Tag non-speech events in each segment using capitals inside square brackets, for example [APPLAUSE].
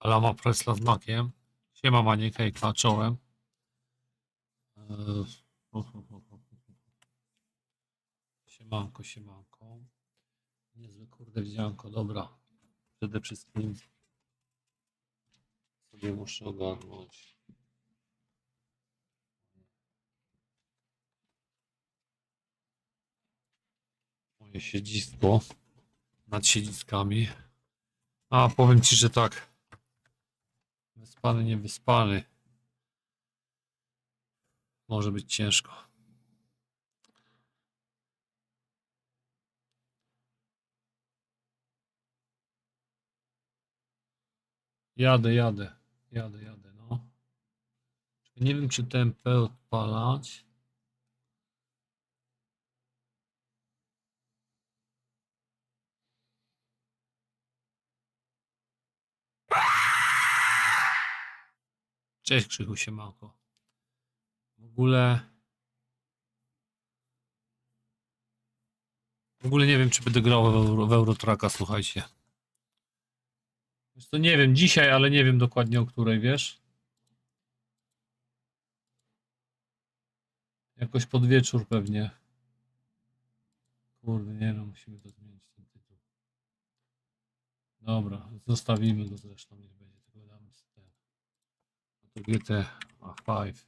Alama Presla z makiem. Siema Maniek, hejka, czołem. Eee, Siemanko, siemanko. Niezłe kurde wziąłko, dobra. Przede wszystkim sobie muszę ogarnąć. Moje siedzisko nad siedziskami. A powiem ci, że tak. Wyspany, niewyspany. Może być ciężko. Jadę, jadę. Jadę, jadę, no. Nie wiem, czy TMP odpalać. Cześć Krzychu Siemanko. W ogóle... W ogóle nie wiem, czy będę grał w, Euro, w Eurotraka, słuchajcie. Wiesz to nie wiem, dzisiaj, ale nie wiem dokładnie o której, wiesz? Jakoś pod wieczór pewnie. Kurde, nie no, musimy to zmienić. Dobra, zostawimy go zresztą, niech będzie, tylko damy z ten. To 5.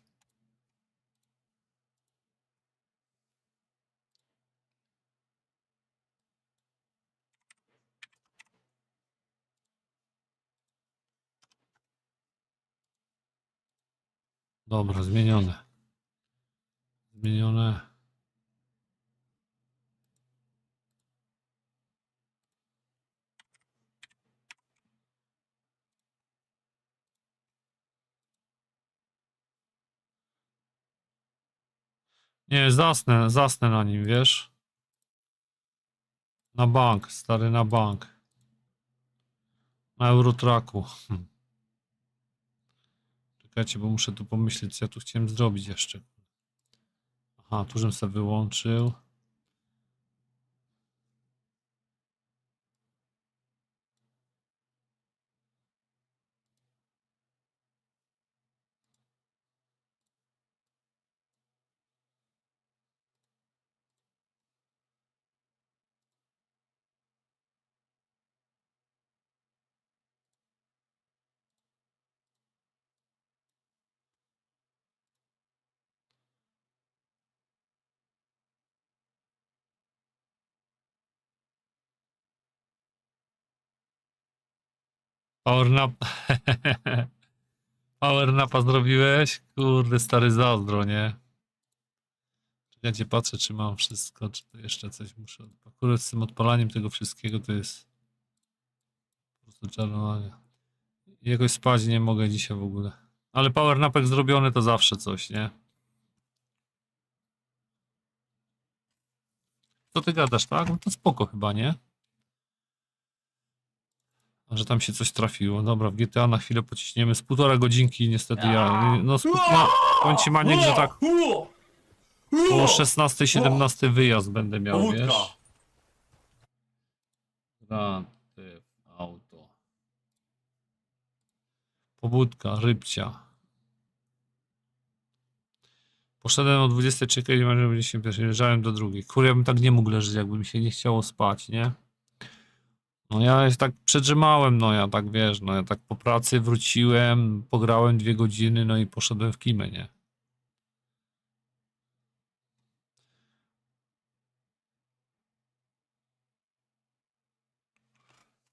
Dobra, zmienione. Zmienione. Nie, zasnę, zasnę na nim, wiesz? Na bank, stary, na bank. Na Eurotraku. Hm. Czekajcie, bo muszę tu pomyśleć, co ja tu chciałem zrobić jeszcze. Aha, tu żem sobie wyłączył. Power nap. [LAUGHS] Power napa zrobiłeś? Kurde, stary zazdro, nie? Czekajcie, patrzę, czy mam wszystko, czy to jeszcze coś muszę... Akurat z tym odpalaniem tego wszystkiego to jest... Po prostu czarowanie. Jakoś spać nie mogę dzisiaj w ogóle. Ale power napek zrobiony to zawsze coś, nie? Co ty gadasz, tak? No to spoko chyba, nie? Że tam się coś trafiło. Dobra, w GTA na chwilę pociśniemy. Z półtora godzinki niestety ja. No z ma, powiem ci Maniek, że tak po 16-17 wyjazd będę miał, wiesz? Grand Theft Auto. Pobudka, rybcia. Poszedłem o 23, kiedy będzie 21, leżałem do drugiej. Kurde, ja bym tak nie mógł leżeć, jakby mi się nie chciało spać, nie? No ja się tak przedrzymałem, no ja tak wiesz, no ja tak po pracy wróciłem, pograłem dwie godziny, no i poszedłem w kimę, nie?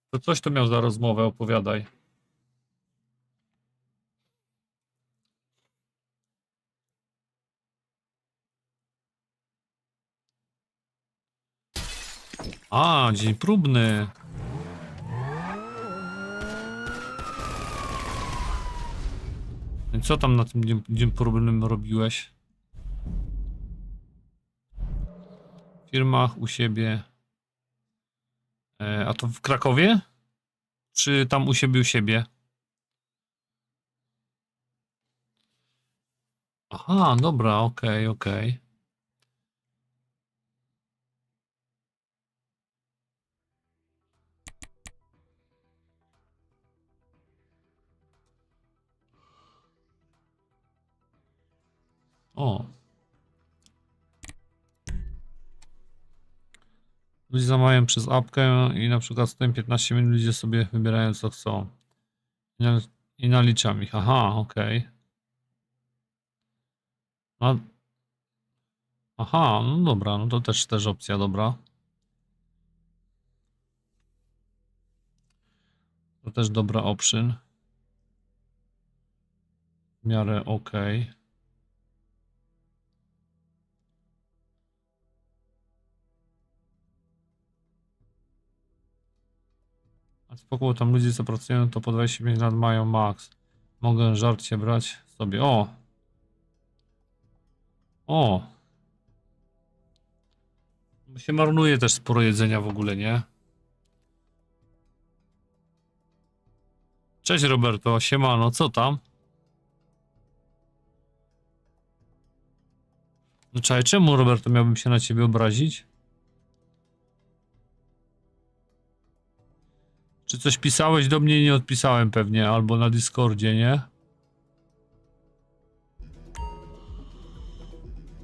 To coś to miał za rozmowę, opowiadaj. A, dzień próbny. Co tam na tym dniu, dniu próbnym robiłeś? W firmach u siebie. E, a to w Krakowie? Czy tam u siebie u siebie? Aha, dobra, okej, okej. O. Ludzie zamawiają przez apkę i na przykład stoją 15 minut, ludzie sobie wybierają co chcą. I, na, naliczam ich. Aha, okej. A... Aha, no dobra, no to też, też opcja dobra. To też dobra option. W miarę okej. A spoko, tam ludzie co pracują to po 25 lat mają max. Mogę żarcie brać sobie. O! O! Bo się marnuje też sporo jedzenia w ogóle, nie? Cześć Roberto, siemano, co tam? No czekaj, czemu Roberto miałbym się na ciebie obrazić? Czy coś pisałeś do mnie nie odpisałem pewnie, albo na Discordzie, nie?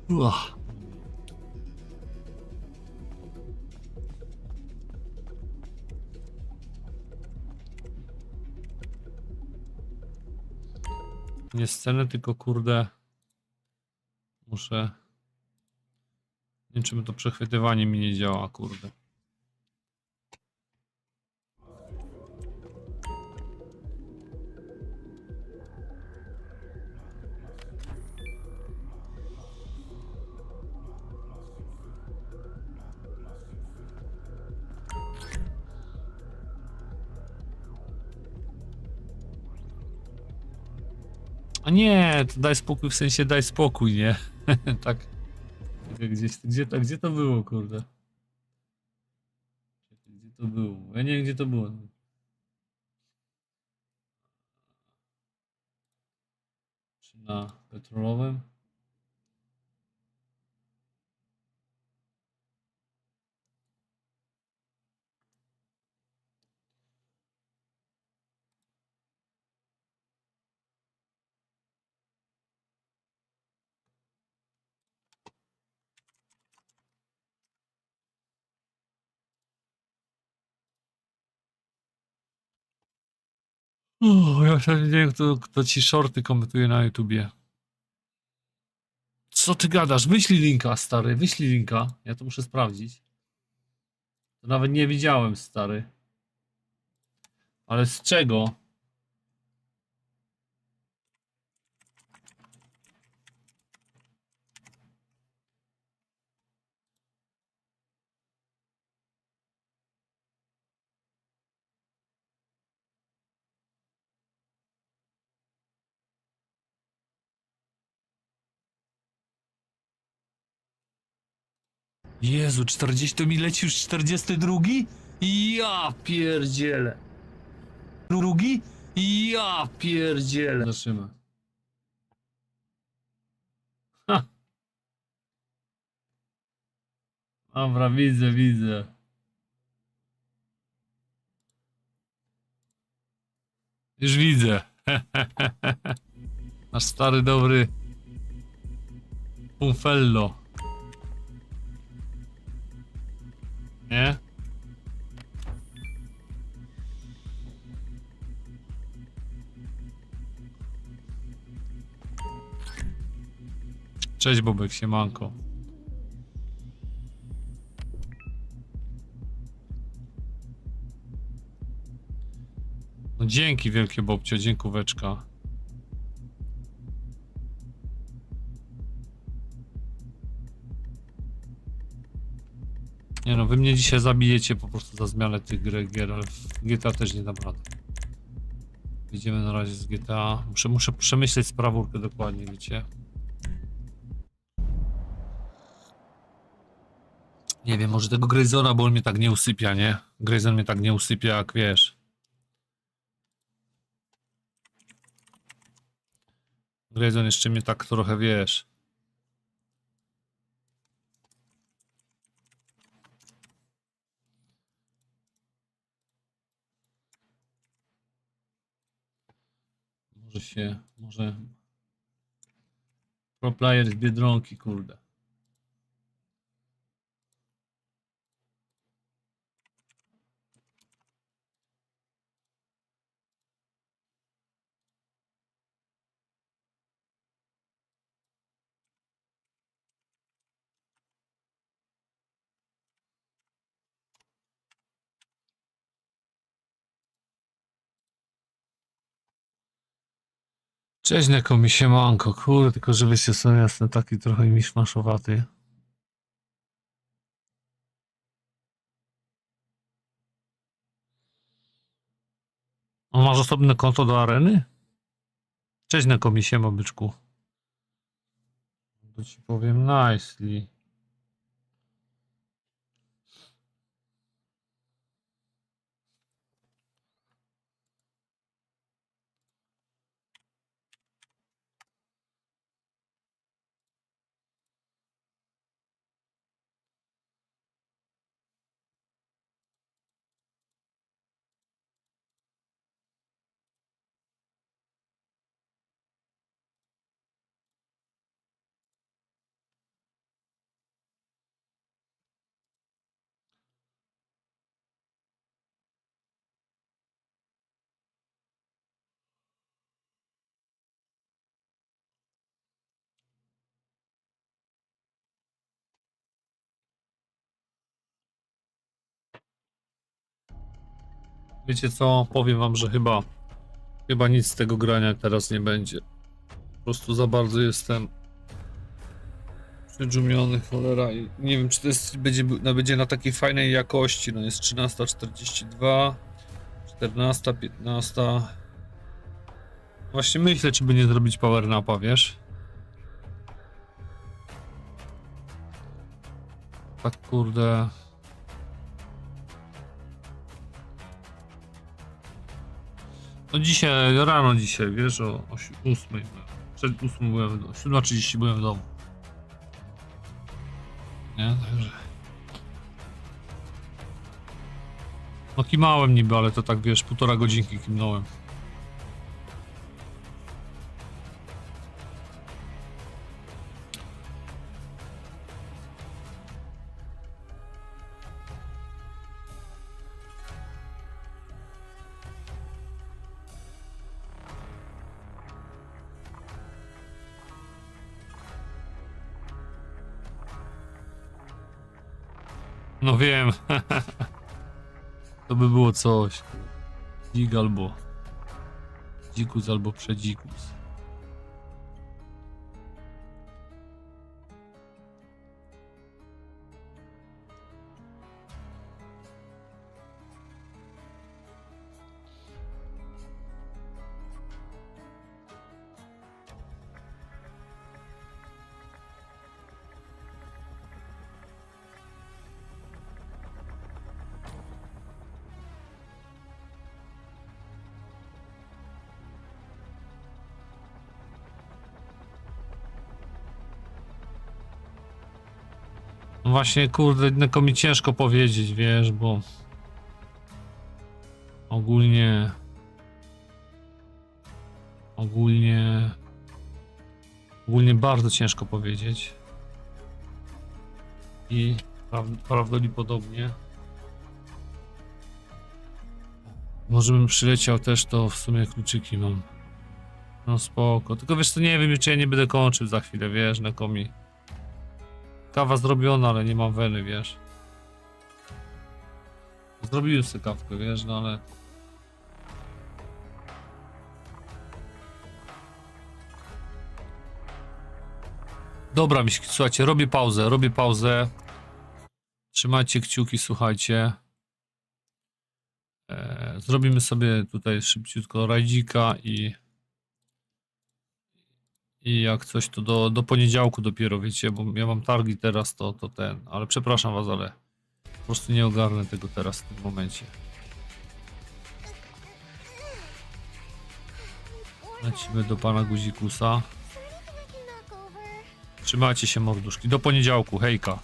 Uah. Nie scenę, tylko kurde. Muszę. Nie wiem, czym to przechwytywanie mi nie działa, kurde. A nie, to daj spokój, w sensie daj spokój, nie? [LAUGHS] tak. Gdzieś, gdzie, to, gdzie to było, kurde? Gdzie to było? Ja nie wiem, gdzie to było. Czy na petrolowym? O, ja się nie wiem, kto, kto ci shorty komentuje na YouTubie. Co ty gadasz? Wyślij linka, stary, wyślij linka. Ja to muszę sprawdzić. To nawet nie widziałem, stary. Ale z czego? Jezu, 40 to mi leci już 42? Ja pierdzielę. Drugi? Ja pierdzielę. Zatrzyma. Ha. Dobra, widzę, widzę. Już widzę. Nasz stary dobry Pumfello. Nie? Cześć Bobek, siemanko. No dzięki wielkie Bobcio, dziękóweczka. Nie no, wy mnie dzisiaj zabijecie po prostu za zmianę tych gier, gier ale w GTA też nie dam rady. Idziemy na razie z GTA. Muszę, muszę przemyśleć sprawurkę dokładnie, wiecie. Nie wiem, może tego Grayzona, bo on mnie tak nie usypia, nie? Grayzon mnie tak nie usypia, jak wiesz. Grayzon jeszcze mnie tak trochę, wiesz. Może się, może Pro player z Biedronki, kurde. Cześć Neko, mi się manko, kurde, tylko że wiecie co, ja jestem taki trochę miszmaszowaty. On masz osobne konto do areny? Cześć Neko, mi się byczku. To ci powiem nicely. Wiecie co, powiem wam, że chyba chyba nic z tego grania teraz nie będzie. Po prostu za bardzo jestem przydżumiony, cholera. I nie wiem, czy to jest, będzie, no, będzie na takiej fajnej jakości. No jest 13.42, 14, 15. Właśnie myślę, czy by nie zrobić power napa, wiesz? Tak kurde. No dzisiaj, rano dzisiaj, wiesz, o 8 byłem. Przed 8 byłem w domu. 7.30 byłem w domu. Nie, także. No kimałem niby, ale to tak wiesz, półtora godzinki kimnąłem. No wiem. [LAUGHS] to by było coś. Dzik albo dzikus albo przedzikus. Właśnie, kurde, tylko mi ciężko powiedzieć, wiesz, bo ogólnie ogólnie ogólnie bardzo ciężko powiedzieć i praw, prawdopodobnie może bym przyleciał też, to w sumie kluczyki mam. No spoko, tylko wiesz co, nie wiem, czy ja nie będę kończył za chwilę, wiesz, na komi. Kawa zrobiona, ale nie mam weny, wiesz. Zrobiłem sobie kawkę, wiesz, no ale... Dobra, miśki, słuchajcie, robię pauzę, robię pauzę. Trzymajcie kciuki, słuchajcie. E, zrobimy sobie tutaj szybciutko rajdzika i... I jak coś, to do, do poniedziałku dopiero, wiecie, bo ja mam targi teraz, to, to ten. Ale przepraszam was, ale po prostu nie ogarnę tego teraz w tym momencie. Lecimy do pana Guzikusa. Trzymajcie się morduszki. Do poniedziałku, hejka.